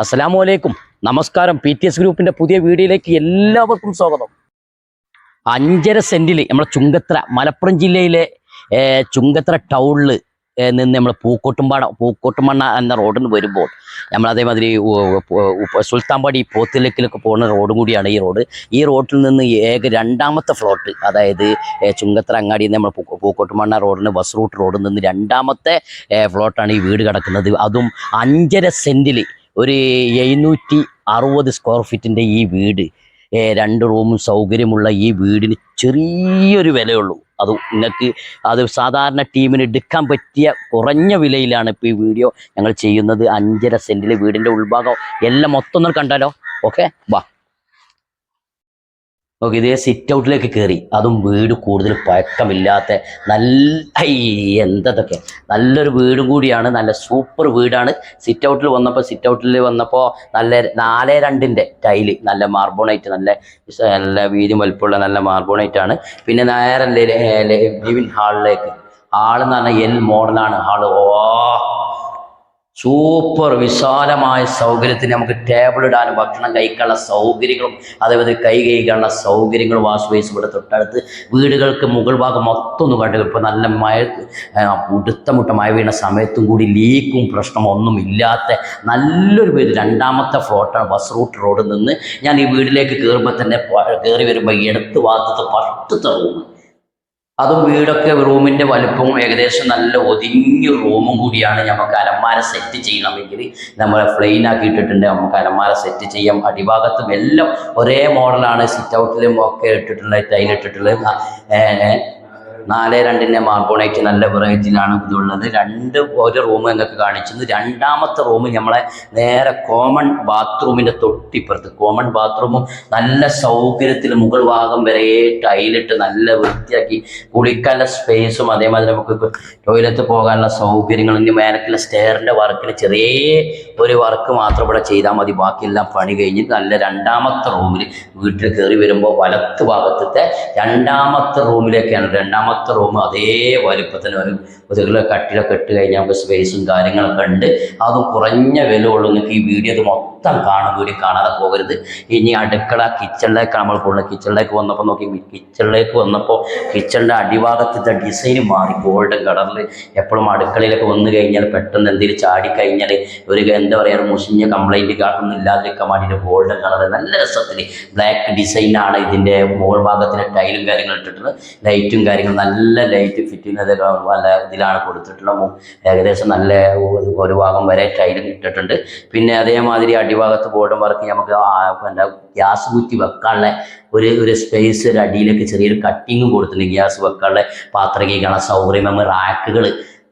അസ്സലാമു അലൈക്കും. നമസ്കാരം. പി ടി എസ് ഗ്രൂപ്പിന്റെ പുതിയ വീഡിയോയിലേക്ക് എല്ലാവർക്കും സ്വാഗതം. അഞ്ചര സെന്റിൽ നമ്മുടെ ചുങ്കത്ര മലപ്പുറം ജില്ലയിലെ ചുങ്കത്ര ടൗണിൽ നിന്ന് നമ്മൾ പൂക്കോട്ടുംപാട പൂക്കോട്ടുമണ്ണ എന്ന റോഡിൽ നിന്ന് വരുമ്പോൾ നമ്മൾ അതേമാതിരി സുൽത്താൻപാടി പോത്തിലേക്കിലൊക്കെ പോകുന്ന റോഡും കൂടിയാണ് ഈ റോഡ്. ഈ റോഡിൽ നിന്ന് ഏക രണ്ടാമത്തെ ഫ്ലോട്ട് അതായത് ചുങ്കത്ര അങ്ങാടി നമ്മൾ പൂക്കോട്ടുമണ്ണ റോഡിന് ബസ് റൂട്ട് റോഡിൽ നിന്ന് രണ്ടാമത്തെ ഫ്ലോട്ടാണ് ഈ വീട് കിടക്കുന്നത്. അതും അഞ്ചര സെന്റിൽ ഒരു എഴുന്നൂറ്റി അറുപത് സ്ക്വയർ ഫീറ്റിന്റെ ഈ വീട് രണ്ട് റൂമും സൗകര്യമുള്ള ഈ വീടിന് ചെറിയൊരു വിലയുള്ളൂ. അത് നിങ്ങൾക്ക് അത് സാധാരണ ടീമിന് എടുക്കാൻ പറ്റിയ കുറഞ്ഞ വിലയിലാണ് ഇപ്പോൾ ഈ വീഡിയോ ഞങ്ങൾ ചെയ്യുന്നത്. അഞ്ചര സെന്റിലെ വീടിന്റെ ഉൾഭാഗം എല്ലാം മൊത്തം ഒന്ന് കണ്ടാലോ? ഓക്കെ വാ. ഓക്കെ ഇതേ സിറ്റ് ഔട്ടിലേക്ക് കയറി അതും വീട് കൂടുതൽ പഴക്കമില്ലാത്ത നല്ല ഐ, എന്തതൊക്കെ നല്ലൊരു വീടും കൂടിയാണ് നല്ല സൂപ്പർ വീടാണ്. സിറ്റ് ഔട്ടിൽ വന്നപ്പോൾ സിറ്റ് ഔട്ടിൽ വന്നപ്പോൾ നല്ല നാല് രണ്ടിന്റെ ടൈൽ നല്ല മാർബോണൈറ്റ് നല്ല നല്ല വീതി വലിപ്പമുള്ള നല്ല മാർബോണൈറ്റ് ആണ് പിന്നെ നേരെ ലിവിൻ ഹാളിലേക്ക്. ഹാളെന്ന് പറഞ്ഞാൽ എൽ മോഡലാണ് ഹാൾ ഓ സൂപ്പർ വിശാലമായ സൗകര്യത്തിന് നമുക്ക് ടേബിൾ ഇടാനും ഭക്ഷണം കഴിക്കാനുള്ള സൗകര്യങ്ങളും അതേപോലെ കൈ കഴിക്കാനുള്ള സൗകര്യങ്ങളും വാഷ് ഇവിടെ തൊട്ടടുത്ത്. വീടുകൾക്ക് മുകൾ ഭാഗം മൊത്തം ഒന്ന് കണ്ടു. ഇപ്പോൾ നല്ല മഴ ഉടുത്ത മുട്ട മഴ വീണ സമയത്തും കൂടി ലീക്കും പ്രശ്നം ഒന്നും ഇല്ലാത്ത നല്ലൊരു വീട്. രണ്ടാമത്തെ ഫ്ലോട്ടാണ് ബസ് റൂട്ട് റോഡിൽ നിന്ന് ഞാൻ ഈ വീട്ടിലേക്ക് കയറുമ്പോൾ തന്നെ കയറി വരുമ്പോൾ ഇടത്ത് ഭാഗത്ത് പത്തത്തെ റൂം അതും വീടൊക്കെ റൂമിന്റെ വലുപ്പവും ഏകദേശം നല്ല ഒതുങ്ങിയ റൂമും കൂടിയാണ് നമുക്ക് അലമാര സെറ്റ് ചെയ്യണമെങ്കിൽ നമ്മൾ ഫ്ലെയിൻ ആക്കിയിട്ടിട്ടുണ്ട്. നമുക്ക് അലമാര സെറ്റ് ചെയ്യാം. അടിഭാഗത്തും എല്ലാം ഒരേ മോഡലാണ് സിറ്റ് ഔട്ടിലും ഒക്കെ ഇട്ടിട്ടുള്ളത് ഏ, നാല് രണ്ടിന്റെ മാർബോണേറ്റ് നല്ല വെറൈറ്റിയിലാണ് ഇതുള്ളത്. രണ്ട് ഒരു റൂം എന്നൊക്കെ കാണിച്ചത് രണ്ടാമത്തെ റൂം നമ്മളെ നേരെ കോമൺ ബാത്റൂമിന്റെ തൊട്ടിപ്പുറത്ത്. കോമൺ ബാത്റൂമും നല്ല സൗകര്യത്തിൽ മുകൾ ഭാഗം വരെ ടൈലിട്ട് നല്ല വൃത്തിയാക്കി കുളിക്കാനുള്ള സ്പേസും അതേമാതിരി നമുക്ക് ടോയ്ലറ്റ് പോകാനുള്ള സൗകര്യങ്ങളും ഇനി മേലക്കുള്ള സ്റ്റെയറിന്റെ വർക്കിന് ചെറിയ ഒരു വർക്ക് മാത്രം ഇവിടെ ചെയ്താൽ മതി. ബാക്കിയെല്ലാം പണി കഴിഞ്ഞ് നല്ല രണ്ടാമത്തെ റൂമിൽ വീട്ടിൽ കയറി വരുമ്പോൾ വലത്ത് ഭാഗത്തെ രണ്ടാമത്തെ റൂമിലേക്കാണ് രണ്ടാമത്തെ റൂം അതേ വലുപ്പത്തിന് ഒരു ഒരു കട്ടിലൊക്കെ ഇട്ട് കഴിഞ്ഞാൽ നമുക്ക് സ്പേസും കാര്യങ്ങളൊക്കെ ഉണ്ട്. അതും കുറഞ്ഞ വില ഉള്ളൂ നിങ്ങൾക്ക് ഈ വീഡിയോ ഇത് മൊത്തം കാണും വീഡിയോ കാണാതെ പോകരുത്. ഇനി അടുക്കള കിച്ചണിലേക്ക് നമ്മൾ പോകുന്നത്. കിച്ചണിലേക്ക് വന്നപ്പോൾ നോക്കി കിച്ചണിലേക്ക് വന്നപ്പോൾ കിച്ചണിന്റെ അടിഭാഗത്തെ ഡിസൈൻ മാറി ഗോൾഡൻ കളറിൽ എപ്പോഴും അടുക്കളയിലൊക്കെ വന്നു കഴിഞ്ഞാൽ പെട്ടെന്ന് എന്തെങ്കിലും ചാടിക്കഴിഞ്ഞാൽ ഒരു എന്താ പറയുക മുഷിഞ്ഞ കംപ്ലൈന്റ് കാണുന്നു ഇല്ലാതിരിക്കാൻ വേണ്ടിയിട്ട് ഗോൾഡൻ കളർ നല്ല രസത്തിൽ. ബ്ലാക്ക് ഡിസൈനാണ് ഇതിന്റെ മുകൾ ഭാഗത്തിന് ടൈലും കാര്യങ്ങളും ഇട്ടിട്ടുള്ളത്. ലൈറ്റും കാര്യങ്ങളും നല്ല ലൈറ്റ് ഫിറ്റ് അതൊക്കെ നല്ല ഇതിലാണ് കൊടുത്തിട്ടുള്ളത്. ഏകദേശം നല്ല ഒരു- ഭാഗം വരെ ടൈലും ഇട്ടിട്ടുണ്ട്. പിന്നെ അതേമാതിരി അടിഭാഗത്ത് ബോർഡും വർക്ക് നമുക്ക് എന്താ ഗ്യാസ് കുറ്റി വെക്കാനുള്ള ഒരു ഒരു സ്പേസ് ഒരു അടിയിലേക്ക് ചെറിയൊരു കട്ടിങ്ങും കൊടുത്തിട്ടുണ്ട് ഗ്യാസ് വെക്കാനുള്ള പാത്രം കഴിക്കാനുള്ള സൗകര്യം. നമ്മൾ റാക്കുകൾ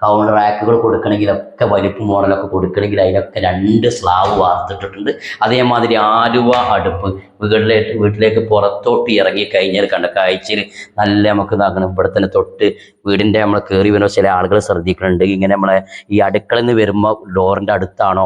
കൗണ്ടർ റാക്കുകൾ കൊടുക്കണമെങ്കിലൊക്കെ വലിപ്പ് മോഡലൊക്കെ കൊടുക്കണമെങ്കിൽ അതിനൊക്കെ രണ്ട് സ്ലാവ് വാർത്തിട്ടിട്ടുണ്ട് അതേമാതിരി ആലുവ അടുപ്പ് വീട്ടിലേക്ക് വീട്ടിലേക്ക് പുറത്തോട്ട് ഇറങ്ങി കഴിഞ്ഞാൽ കണ്ട കാഴ്ചയിൽ നല്ല നമുക്ക് ഇതാക്കണം ഇവിടെ തന്നെ തൊട്ട് വീടിന്റെ നമ്മൾ കയറി വരുമ്പോൾ ചില ആളുകൾ ശ്രദ്ധിക്കുന്നുണ്ട് ഇങ്ങനെ നമ്മളെ ഈ അടുക്കളയിൽ നിന്ന് വരുമ്പോൾ ഡോറിന്റെ അടുത്താണോ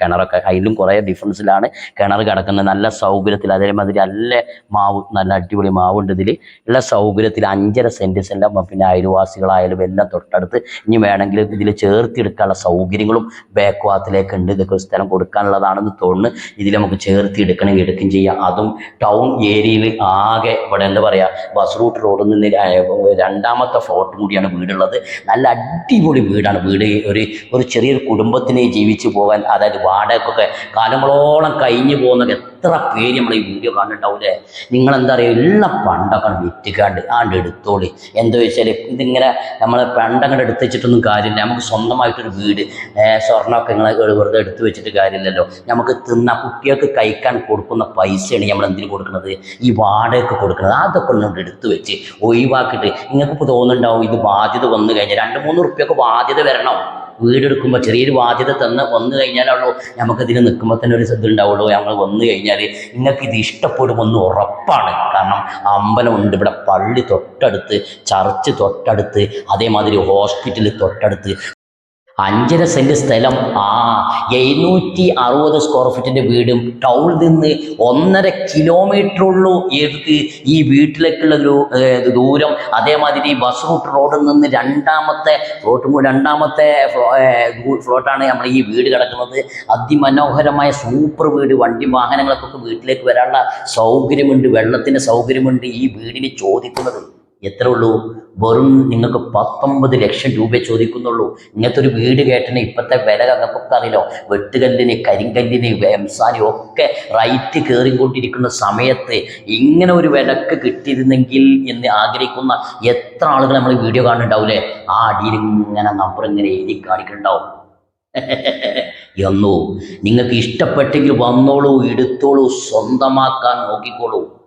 കിണറൊക്കെ? അതിലും കുറേ ഡിഫറൻസിലാണ് കിണർ കിടക്കുന്നത്. നല്ല സൗകര്യത്തിൽ അതേമാതിരി നല്ല മാവ് നല്ല അടിപൊളി മാവുണ്ട് ഇതിൽ. ഉള്ള സൗകര്യത്തിൽ അഞ്ചര സെന്റിസ് എല്ലാം പിന്നെ അയൽവാസികളായാലും എല്ലാം തൊട്ടടുത്ത് ഇനി വേണമെങ്കിൽ ഇതിൽ ചേർത്തിയെടുക്കാനുള്ള സൗകര്യങ്ങളും ബാക്ക് വാത്തിലേക്ക് ഉണ്ട് ഇതൊക്കെ സ്ഥലം കൊടുക്കാനുള്ളതാണെന്ന് തോന്നുന്നു. ഇതിൽ നമുക്ക് ചേർത്തിയെടുക്കണമെങ്കിൽ എടുക്കുകയും അതും ടൗൺ ഏരിയയിൽ ആകെ ഇവിടെ എന്താ പറയുക ബസ് റൂട്ട് റോഡിൽ നിന്ന് രണ്ടാമത്തെ ഫ്ലോട്ടും കൂടിയാണ് വീടുള്ളത്. നല്ല അടിപൊളി വീടാണ്. വീട് ഒരു ഒരു ചെറിയൊരു കുടുംബത്തിനെ ജീവിച്ചു പോകാൻ അതായത് വാടകയ്ക്കൊക്കെ കാലങ്ങളോളം കഴിഞ്ഞു പോകുന്ന എത്ര പേര് നമ്മൾ ഈ വീഡിയോ കണ്ടിട്ടുണ്ടാവൂലേ നിങ്ങൾ എന്താ പറയുക എല്ലാം പണ്ടൊക്കെ വിറ്റുകാണ്ട് ആണ്ട് എടുത്തോളി. എന്താ വെച്ചാൽ ഇതിങ്ങനെ നമ്മൾ പണ്ടങ്ങോട്ട് എടുത്ത് വെച്ചിട്ടൊന്നും കാര്യമില്ല. നമുക്ക് സ്വന്തമായിട്ടൊരു വീട് സ്വർണമൊക്കെ നിങ്ങൾ വെറുതെ എടുത്ത് വെച്ചിട്ട് കാര്യമില്ലല്ലോ. നമുക്ക് തിന്ന കുട്ടികൾക്ക് കഴിക്കാൻ കൊടുക്കുന്ന പൈസയാണ് നമ്മൾ എന്തിനു കൊടുക്കുന്നത്? ഈ വാടകയ്ക്ക് കൊടുക്കുന്നത്. അതൊക്കെ ഒന്നുകൊണ്ട് എടുത്തു വെച്ച് ഒഴിവാക്കിയിട്ട് നിങ്ങൾക്ക് ഇപ്പോൾ തോന്നുന്നുണ്ടാവും ഇത് ബാധ്യത വന്നു കഴിഞ്ഞാൽ രണ്ട് മൂന്ന് റുപ്യൊക്കെ ബാധ്യത വരണം. വീടെടുക്കുമ്പോൾ ചെറിയൊരു ബാധ്യത തന്ന് വന്നു കഴിഞ്ഞാലുള്ളൂ നമുക്കിതിന് നിൽക്കുമ്പോൾ തന്നെ ഒരു ശ്രദ്ധ ഉണ്ടാവുള്ളൂ. ഞങ്ങൾ വന്നു കഴിഞ്ഞാൽ നിങ്ങൾക്ക് ഇത് ഇഷ്ടപ്പെടുമെന്ന് ഉറപ്പാണ്. കാരണം അമ്പലമുണ്ട് ഇവിടെ പള്ളി തൊട്ടടുത്ത് ചർച്ച് തൊട്ടടുത്ത് അതേമാതിരി ഹോസ്പിറ്റൽ തൊട്ടടുത്ത്. അഞ്ചര സെന്റ് സ്ഥലം. ആ എഴുന്നൂറ്റി അറുപത് സ്ക്വയർ ഫീറ്റിന്റെ വീടും ടൗണിൽ നിന്ന് ഒന്നര കിലോമീറ്റർ ഉള്ളൂ എടുത്ത് ഈ വീട്ടിലേക്കുള്ള ദൂരം. അതേമാതിരി ബസ് റൂട്ട് റോഡിൽ നിന്ന് രണ്ടാമത്തെ ഫ്ലോട്ടും രണ്ടാമത്തെ ഫ്ലോ- ഫ്ലോട്ടാണ് നമ്മൾ ഈ വീട് കിടക്കുന്നത്. അതിമനോഹരമായ സൂപ്പർ വീട്. വണ്ടി വാഹനങ്ങൾക്കൊക്കെ വീട്ടിലേക്ക് വരാനുള്ള സൗകര്യമുണ്ട് വെള്ളത്തിന് സൗകര്യമുണ്ട് ഈ വീടിന് ചോദിക്കുന്നത്. എത്ര ഉള്ളൂ? വെറും നിങ്ങൾക്ക് പത്തൊമ്പത് ലക്ഷം രൂപ ചോദിക്കുന്നുള്ളൂ. ഇങ്ങനത്തെ ഒരു വീട് കേട്ടിന് ഇപ്പോഴത്തെ വില ഞങ്ങൾക്കൊക്കെ അറിയോ വെട്ടുകല്ലിന് കരിങ്കല്ലിന് എംസാനി ഒക്കെ റൈറ്റ് കയറിക്കൊണ്ടിരിക്കുന്ന സമയത്ത് ഇങ്ങനെ ഒരു വിലക്ക് കിട്ടിയിരുന്നെങ്കിൽ എന്ന് ആഗ്രഹിക്കുന്ന എത്ര ആളുകൾ നമ്മൾ വീഡിയോ കാണുന്നുണ്ടാവില്ലേ ആ അടിയിൽ ഇങ്ങനെ നമ്പർ ഇങ്ങനെ എഴുതി കാണിക്കുന്നുണ്ടാവും. എന്നോ. നിങ്ങൾക്ക് ഇഷ്ടപ്പെട്ടെങ്കിൽ വന്നോളൂ എടുത്തോളൂ സ്വന്തമാക്കാൻ നോക്കിക്കോളൂ.